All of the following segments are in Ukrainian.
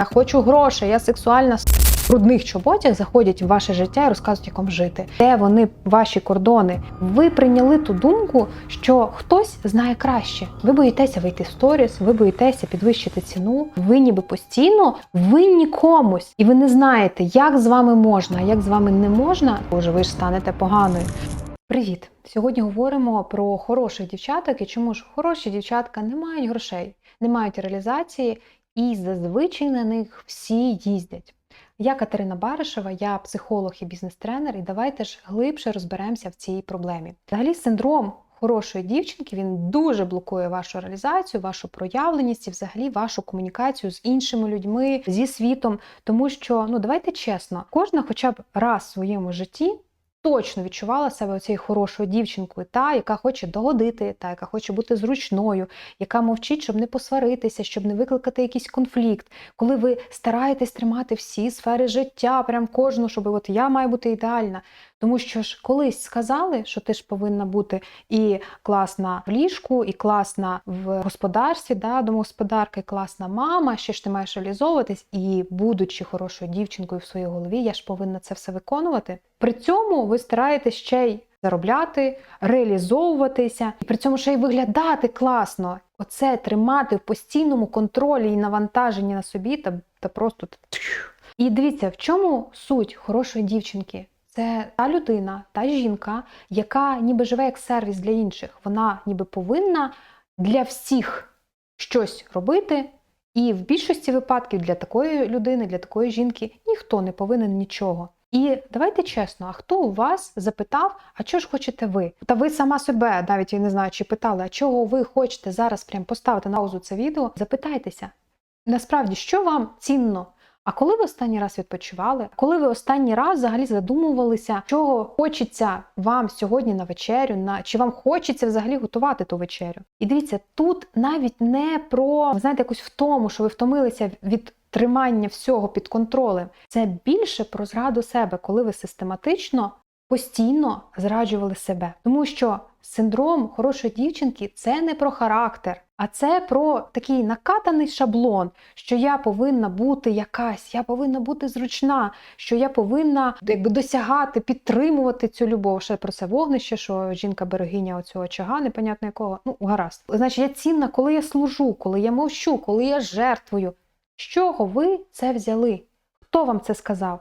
Я хочу грошей, я сексуальна в брудних чоботях заходять в ваше життя і розказують, як жити. Де вони ваші кордони? Ви прийняли ту думку, що хтось знає краще. Ви боїтеся вийти в сторіс, ви боїтеся підвищити ціну. Ви ніби постійно винні комусь, і ви не знаєте, як з вами можна, а як з вами не можна. Боже, ви ж станете поганою. Привіт! Сьогодні говоримо про хороших дівчаток і чому ж хороші дівчатка не мають грошей, не мають реалізації, і зазвичай на них всі їздять. Я Катерина Баришева, я психолог і бізнес-тренер, і давайте ж глибше розберемося в цій проблемі. Взагалі, синдром хорошої дівчинки він дуже блокує вашу реалізацію, вашу проявленість і взагалі вашу комунікацію з іншими людьми, зі світом. Тому що, ну давайте чесно, кожна, хоча б раз в своєму житті. Точно відчувала себе цією хорошою дівчинкою, та, яка хоче догодити, та, яка хоче бути зручною, яка мовчить, щоб не посваритися, щоб не викликати якийсь конфлікт. Коли ви стараєтесь тримати всі сфери життя, прям кожну, щоб от я маю бути ідеальна. Тому що ж колись сказали, що ти ж повинна бути і класна в ліжку, і класна в господарстві, да, домогосподарка, і класна мама, ще ж ти маєш реалізовуватись, і будучи хорошою дівчинкою в своїй голові, я ж повинна це все виконувати. При цьому ви стараєтесь ще й заробляти, реалізовуватися, і при цьому ще й виглядати класно. Оце тримати в постійному контролі і навантаженні на собі та, та просто. І дивіться, в чому суть хорошої дівчинки? Це та людина, та жінка, яка ніби живе як сервіс для інших. Вона ніби повинна для всіх щось робити. І в більшості випадків для такої людини, для такої жінки ніхто не повинен нічого. І давайте чесно, а хто у вас запитав, а чого ж хочете ви? Та ви сама себе, навіть я не знаю, чи питали, а чого ви хочете зараз прям поставити на паузу це відео? Запитайтеся. Насправді, що вам цінно? А коли ви останній раз відпочивали? Коли ви останній раз взагалі задумувалися, чого хочеться вам сьогодні на вечерю, на чи вам хочеться взагалі готувати ту вечерю? І дивіться, тут навіть не про знаєте, якусь втому, що ви втомилися від тримання всього під контролем. Це більше про зраду себе, коли ви систематично. Постійно зраджували себе, тому що синдром хорошої дівчинки це не про характер, а це про такий накатаний шаблон, що я повинна бути якась, я повинна бути зручна, що я повинна якби досягати, підтримувати цю любов. Ще про це вогнище, що жінка берегиня оцього очага, непонятно якого. Ну, гаразд. Значить, я цінна, коли я служу, коли я мовчу, коли я жертвую. З чого ви це взяли? Хто вам це сказав?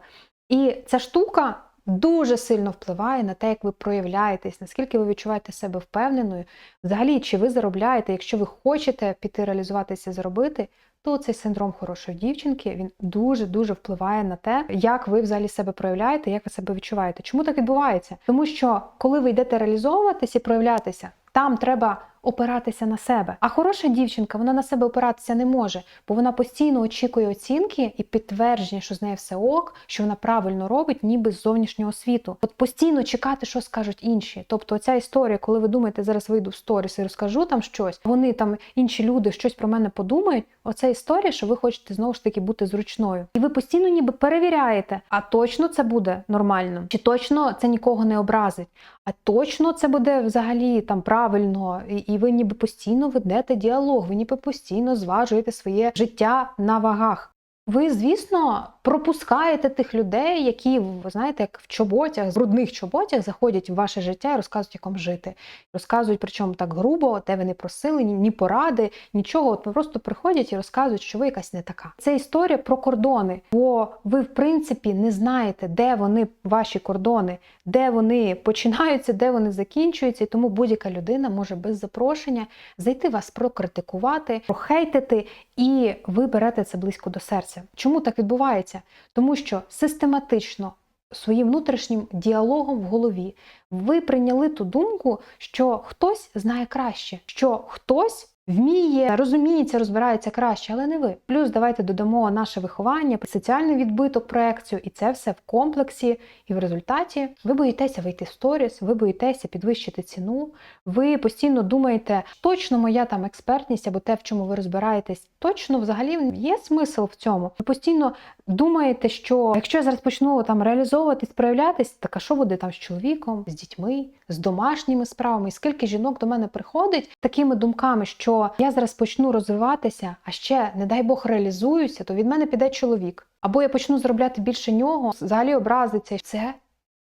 І ця штука. Дуже сильно впливає на те, як ви проявляєтесь, наскільки ви відчуваєте себе впевненою. Взагалі, чи ви заробляєте, якщо ви хочете піти реалізуватися, заробити, то цей синдром хорошої дівчинки він дуже-дуже впливає на те, як ви взагалі себе проявляєте, як ви себе відчуваєте. Чому так відбувається? Тому що коли ви йдете реалізовуватись і проявлятися, там треба опиратися на себе. А хороша дівчинка, вона на себе опиратися не може, бо вона постійно очікує оцінки і підтвердження, що з нею все ок, що вона правильно робить, ніби з зовнішнього світу. От постійно чекати, що скажуть інші. Тобто, ця історія, коли ви думаєте, зараз вийду в сторіс і розкажу там щось, вони там інші люди щось про мене подумають. Оця історія, що ви хочете знову ж таки бути зручною, і ви постійно ніби перевіряєте, а точно це буде нормально, чи точно це нікого не образить, а точно це буде взагалі там правильно, і, і ви ніби постійно ведете діалог, ви ніби постійно зважуєте своє життя на вагах. Ви, звісно, пропускаєте тих людей, які, ви знаєте, як в чоботях, в брудних чоботях заходять в ваше життя і розказують, як вам жити. Розказують, причому так грубо, де ви не просили, ні, ні поради, нічого. От просто приходять і розказують, що ви якась не така. Це історія про кордони, бо ви, в принципі, не знаєте, де вони ваші кордони, де вони починаються, де вони закінчуються. І тому будь-яка людина може без запрошення зайти вас прокритикувати, прохейтити, і ви берете це близько до серця. Чому так відбувається? Тому що систематично своїм внутрішнім діалогом в голові ви прийняли ту думку, що хтось знає краще, що хтось. Вміє, розуміється, розбирається краще, але не ви. Плюс давайте додамо наше виховання, соціальний відбиток проекцію, і це все в комплексі. І в результаті ви боїтеся вийти в сторіс, ви боїтеся підвищити ціну. Ви постійно думаєте, точно моя там експертність або те, в чому ви розбираєтесь, точно взагалі є смисл в цьому. Ви постійно думаєте, що якщо я зараз почну там реалізовуватись, проявлятись, так а що буде там з чоловіком, з дітьми, з домашніми справами. І скільки жінок до мене приходить такими думками, що я зараз почну розвиватися, а ще, не дай Бог, реалізуюся, то від мене піде чоловік. Або я почну заробляти більше нього, взагалі образиться. Це,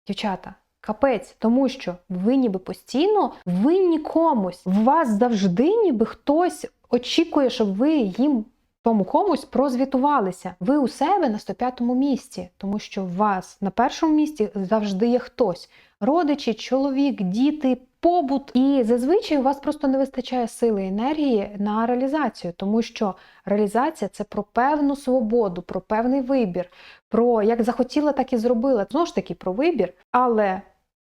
дівчата, капець, тому що ви ніби постійно винні комусь. В вас завжди ніби хтось очікує, щоб ви їм тому комусь прозвітувалися. Ви у себе на 105-му місці, тому що у вас на першому місці завжди є хтось: родичі, чоловік, діти. Побут, і зазвичай у вас просто не вистачає сили і енергії на реалізацію, тому що реалізація це про певну свободу, про певний вибір, про як захотіла, так і зробила. Знову ж таки про вибір, але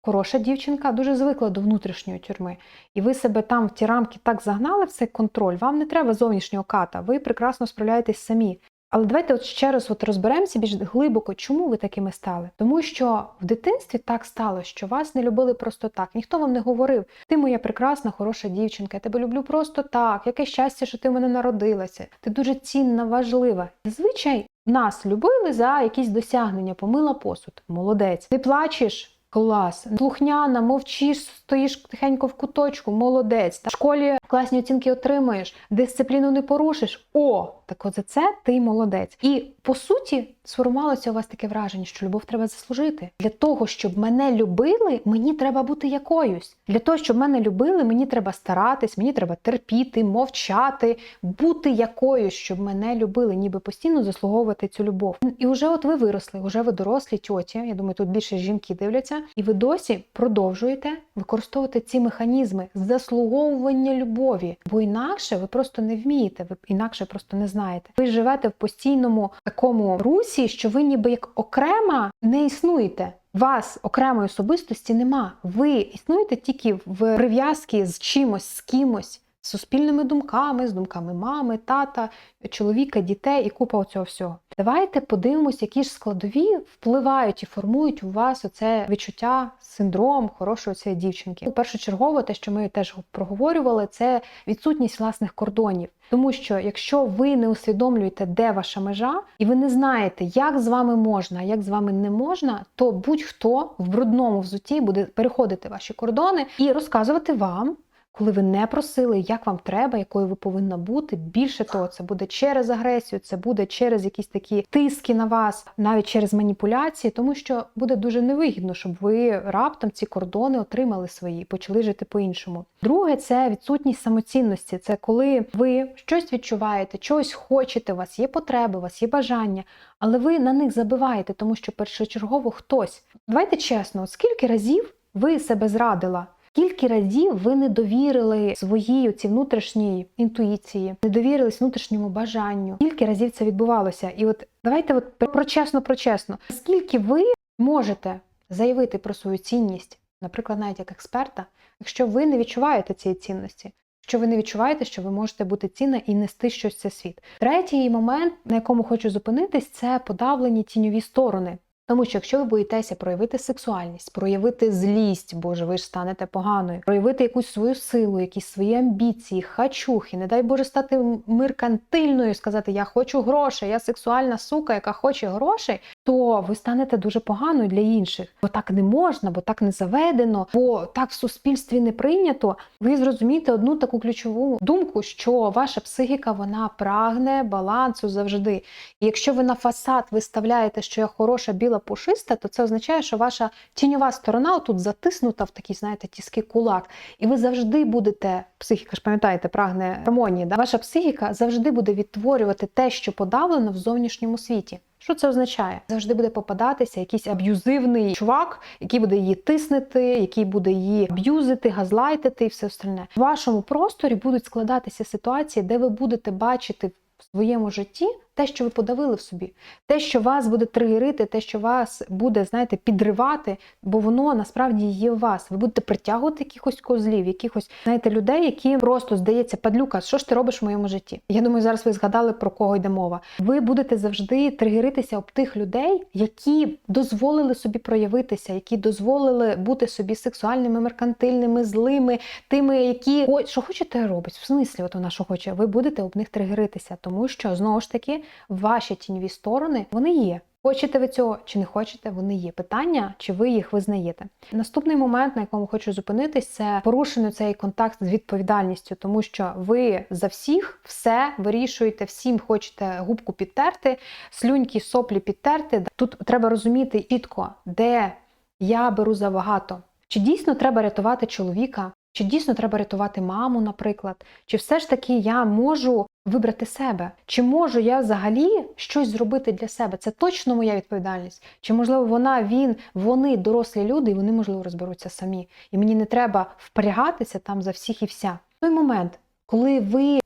хороша дівчинка дуже звикла до внутрішньої тюрми. І ви себе там в ті рамки так загнали в цей контроль, вам не треба зовнішнього ката, ви прекрасно справляєтесь самі. Але давайте от ще раз от розберемося більш глибоко, чому ви такими стали. Тому що в дитинстві так стало, що вас не любили просто так. Ніхто вам не говорив: ти моя прекрасна, хороша дівчинка, я тебе люблю просто так. Яке щастя, що ти в мене народилася. Ти дуже цінна, важлива. Зазвичай нас любили за якісь досягнення, помила посуд. Молодець. Не плачеш. Клас, слухняна, мовчиш, стоїш тихенько в куточку, молодець. В школі класні оцінки отримаєш, дисципліну не порушиш. О, так от за це ти молодець. І по суті сформувалося у вас таке враження, що любов треба заслужити. Для того, щоб мене любили, мені треба бути якоюсь. Для того, щоб мене любили, мені треба старатись, мені треба терпіти, мовчати, бути якоюсь, щоб мене любили, ніби постійно заслуговувати цю любов. І вже от ви виросли, вже ви дорослі тьоті. Я думаю, тут більше жінки дивляться, і ви досі продовжуєте використовувати ці механізми заслуговування любові, бо інакше ви просто не вмієте, ви інакше просто не знаєте. Ви живете в постійному такому русі, що ви ніби як окрема не існуєте. Вас окремої особистості нема. Ви існуєте тільки в прив'язці з чимось, з кимось, з суспільними думками, з думками мами, тата, чоловіка, дітей і купа цього всього. Давайте подивимось, які ж складові впливають і формують у вас оце відчуття, синдром хорошої цієї дівчинки. У Першочергово, те, що ми теж проговорювали, це відсутність власних кордонів. Тому що якщо ви не усвідомлюєте, де ваша межа, і ви не знаєте, як з вами можна, як з вами не можна, то будь-хто в брудному взуті буде переходити ваші кордони і розказувати вам. Коли ви не просили, як вам треба, якою ви повинна бути. Більше того, це буде через агресію, це буде через якісь такі тиски на вас, навіть через маніпуляції, тому що буде дуже невигідно, щоб ви раптом ці кордони отримали свої і почали жити по-іншому. Друге, це відсутність самоцінності. Це коли ви щось відчуваєте, чогось хочете, у вас є потреби, у вас є бажання, але ви на них забиваєте, тому що першочергово хтось. Давайте чесно, скільки разів ви себе зрадила? Скільки разів ви не довірили своїй оці внутрішній інтуїції, не довірились внутрішньому бажанню? Скільки разів це відбувалося? І от давайте от про чесно, про чесно. Скільки ви можете заявити про свою цінність, наприклад, навіть як експерта, якщо ви не відчуваєте цієї цінності? Що ви не відчуваєте, що ви можете бути цінна і нести щось в цей світ. Третій момент, на якому хочу зупинитись, це подавлені тіньові сторони. Тому що якщо ви боїтеся проявити сексуальність, проявити злість, боже, ви ж станете поганою, проявити якусь свою силу, якісь свої амбіції, хачухи, не дай Боже стати меркантильною, сказати Я хочу грошей, я сексуальна сука, яка хоче грошей, то ви станете дуже поганою для інших. Бо так не можна, бо так не заведено, бо так в суспільстві не прийнято. Ви зрозумієте одну таку ключову думку, що ваша психіка вона прагне балансу завжди. І якщо ви на фасад виставляєте, що я хороша біла пушиста, то це означає, що ваша тіньова сторона тут затиснута в такий, знаєте, тіский кулак. І ви завжди будете, психіка ж пам'ятаєте, прагне гармонії. Да? Ваша психіка завжди буде відтворювати те, що подавлено в зовнішньому світі. Що це означає? Завжди буде попадатися якийсь аб'юзивний чувак, який буде її тиснути, який буде її аб'юзити, газлайтити і все остальне. В вашому просторі будуть складатися ситуації, де ви будете бачити в своєму житті те, що ви подавили в собі, те, що вас буде тригерити, те, що вас буде, знаєте, підривати, бо воно насправді є у вас. Ви будете притягувати якихось козлів, якихось, знаєте, людей, які просто здається, падлюка, що ж ти робиш в моєму житті? Я думаю, зараз ви згадали про кого йде мова. Ви будете завжди тригеритися об тих людей, які дозволили собі проявитися, які дозволили бути собі сексуальними, меркантильними, злими, тими, які «Ой, що хочете робить. В смислі, от вона що хоче, ви будете об них тригеритися, тому що знову ж таки ваші тіньові сторони вони є. Хочете ви цього чи не хочете, вони є. Питання, чи ви їх визнаєте. Наступний момент, на якому хочу зупинитись, це порушений цей контакт з відповідальністю, тому що ви за всіх все вирішуєте, всім хочете губку підтерти, слюньки, соплі підтерти. Тут треба розуміти чітко, де я беру забагато. Чи дійсно треба рятувати чоловіка? Чи дійсно треба рятувати маму, наприклад? Чи все ж таки я можу вибрати себе? Чи можу я взагалі щось зробити для себе? Це точно моя відповідальність. Чи можливо вона, він, вони дорослі люди, і вони можливо розберуться самі. І мені не треба впрягатися там за всіх і вся. В той момент, коли ви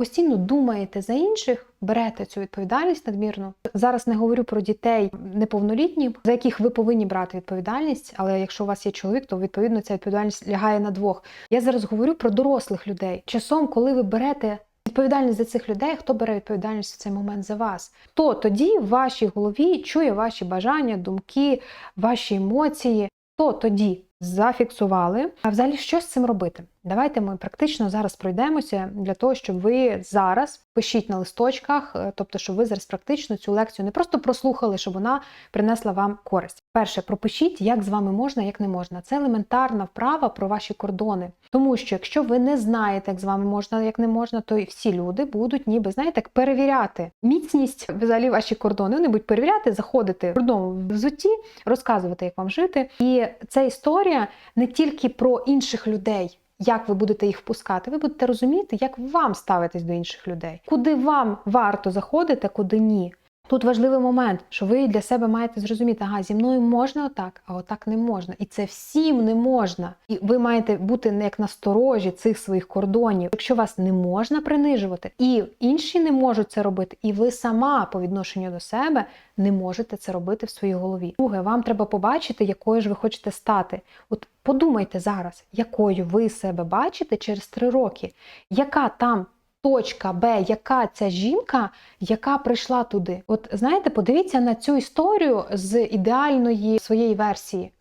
постійно думаєте за інших, берете цю відповідальність надмірно. Зараз не говорю про дітей неповнолітніх, за яких ви повинні брати відповідальність, але якщо у вас є чоловік, то відповідно ця відповідальність лягає на двох. Я зараз говорю про дорослих людей. Часом, коли ви берете відповідальність за цих людей, хто бере відповідальність в цей момент за вас? Хто тоді в вашій голові чує ваші бажання, думки, ваші емоції? Хто тоді? Зафіксували. А взагалі, що з цим робити? Давайте ми практично зараз пройдемося для того, щоб ви зараз пишіть на листочках, е, тобто, щоб ви зараз практично цю лекцію не просто прослухали, щоб вона принесла вам користь. Перше, пропишіть, як з вами можна, як не можна. Це елементарна вправа про ваші кордони. Тому що якщо ви не знаєте, як з вами можна, як не можна, то і всі люди будуть, ніби знаєте, як перевіряти міцність взагалі ваші кордони. Вони будуть перевіряти, заходити в кордон в взутті, розказувати, як вам жити. І ця історія не тільки про інших людей. Як ви будете їх впускати? Ви будете розуміти, як вам ставитись до інших людей, куди вам варто заходити, куди ні. Тут важливий момент, що ви для себе маєте зрозуміти, ага, зі мною можна отак, а отак не можна. І це всім не можна. І ви маєте бути не як насторожі цих своїх кордонів. Якщо вас не можна принижувати, і інші не можуть це робити, і ви сама по відношенню до себе не можете це робити в своїй голові. Друге, вам треба побачити, якою ж ви хочете стати. От подумайте зараз, якою ви себе бачите через три роки, яка там точка Б, яка ця жінка, яка прийшла туди. От знаєте, подивіться на цю історію з ідеальної своєї версії.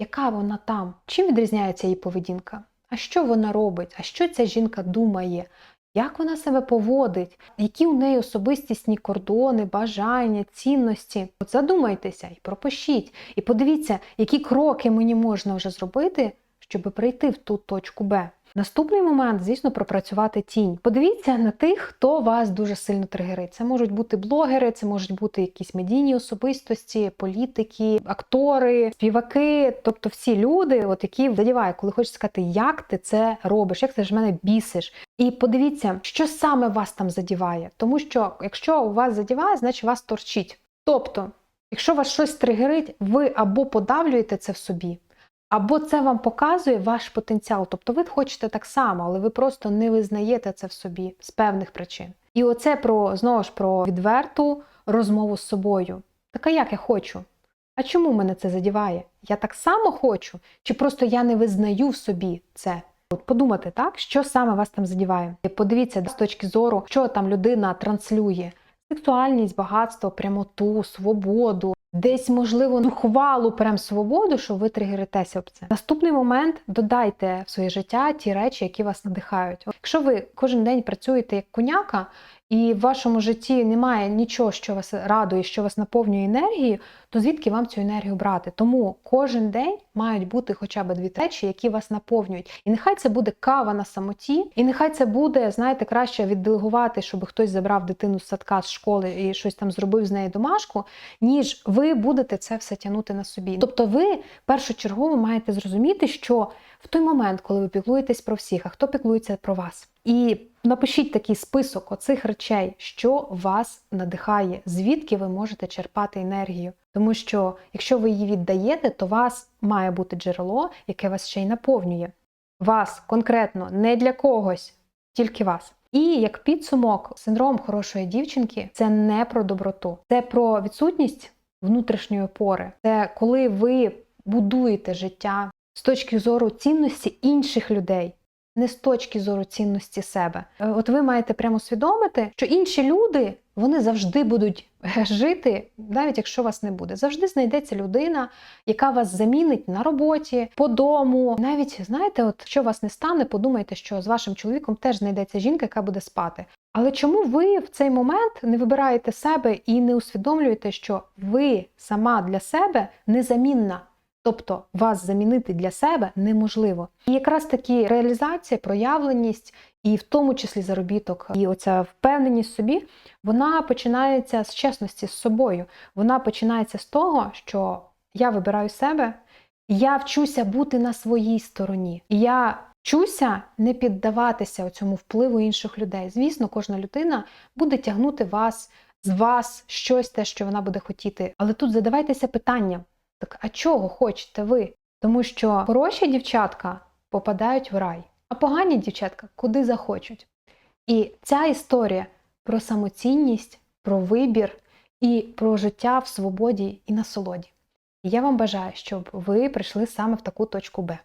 Яка вона там? Чим відрізняється її поведінка? А що вона робить? А що ця жінка думає? Як вона себе поводить? Які у неї особистісні кордони, бажання, цінності? От задумайтеся і пропишіть, і подивіться, які кроки мені можна вже зробити, щоб прийти в ту точку Б. Наступний момент, звісно, пропрацювати тінь. Подивіться на тих, хто вас дуже сильно тригерить. Це можуть бути блогери, це можуть бути якісь медійні особистості, політики, актори, співаки, тобто всі люди, от які задівають, коли хочуть сказати, як ти це робиш, як ти ж мене бісиш. І подивіться, що саме вас там задіває. Тому що якщо у вас задіває, значить вас торчить. Тобто, якщо вас щось тригерить, ви або подавлюєте це в собі. Або це вам показує ваш потенціал, тобто ви хочете так само, але ви просто не визнаєте це в собі з певних причин. І оце про знову ж про відверту розмову з собою. Така як я хочу. А чому мене це задіває? Я так само хочу, чи просто я не визнаю в собі це? От подумати, так, що саме вас там задіває. Подивіться з точки зору, що там людина транслює: сексуальність, багатство, прямоту, свободу. Десь, можливо, ну, хвалу прям свободу, що ви тригеритеся об це. Наступний момент додайте в своє життя ті речі, які вас надихають. Якщо ви кожен день працюєте як коняка, і в вашому житті немає нічого, що вас радує, що вас наповнює енергією, то звідки вам цю енергію брати? Тому кожен день мають бути хоча б дві речі, які вас наповнюють. І нехай це буде кава на самоті, і нехай це буде, знаєте, краще відделегувати, щоб хтось забрав дитину з садка з школи і щось там зробив з неї домашку, ніж ви будете це все тягнути на собі. Тобто, ви першочергово маєте зрозуміти, що в той момент, коли ви піклуєтесь про всіх, а хто піклується про вас, і напишіть такий список оцих речей, що вас надихає, звідки ви можете черпати енергію. Тому що якщо ви її віддаєте, то вас має бути джерело, яке вас ще й наповнює. Вас конкретно не для когось, тільки вас. І як підсумок, синдром хорошої дівчинки це не про доброту, це про відсутність внутрішньої опори. Це коли ви будуєте життя з точки зору цінності інших людей, не з точки зору цінності себе. Е, От ви маєте прямо усвідомити, що інші люди вони завжди будуть жити, навіть якщо вас не буде. Завжди знайдеться людина, яка вас замінить на роботі, по дому. Навіть знаєте, от що вас не стане, подумайте, що з вашим чоловіком теж знайдеться жінка, яка буде спати. Але чому ви в цей момент не вибираєте себе і не усвідомлюєте, що ви сама для себе незамінна? Тобто вас замінити для себе неможливо. І якраз таки реалізація, проявленість, і в тому числі заробіток, і оця впевненість в собі, вона починається з чесності з собою. Вона починається з того, що я вибираю себе, я вчуся бути на своїй стороні. Я вчуся не піддаватися цьому впливу інших людей. Звісно, кожна людина буде тягнути вас з вас щось те, що вона буде хотіти. Але тут задавайтеся питанням: так а чого хочете ви? Тому що хороші дівчатка попадають в рай, а погані дівчатка куди захочуть. І ця історія про самоцінність, про вибір і про життя в свободі і насолоді. І я вам бажаю, щоб ви прийшли саме в таку точку Б.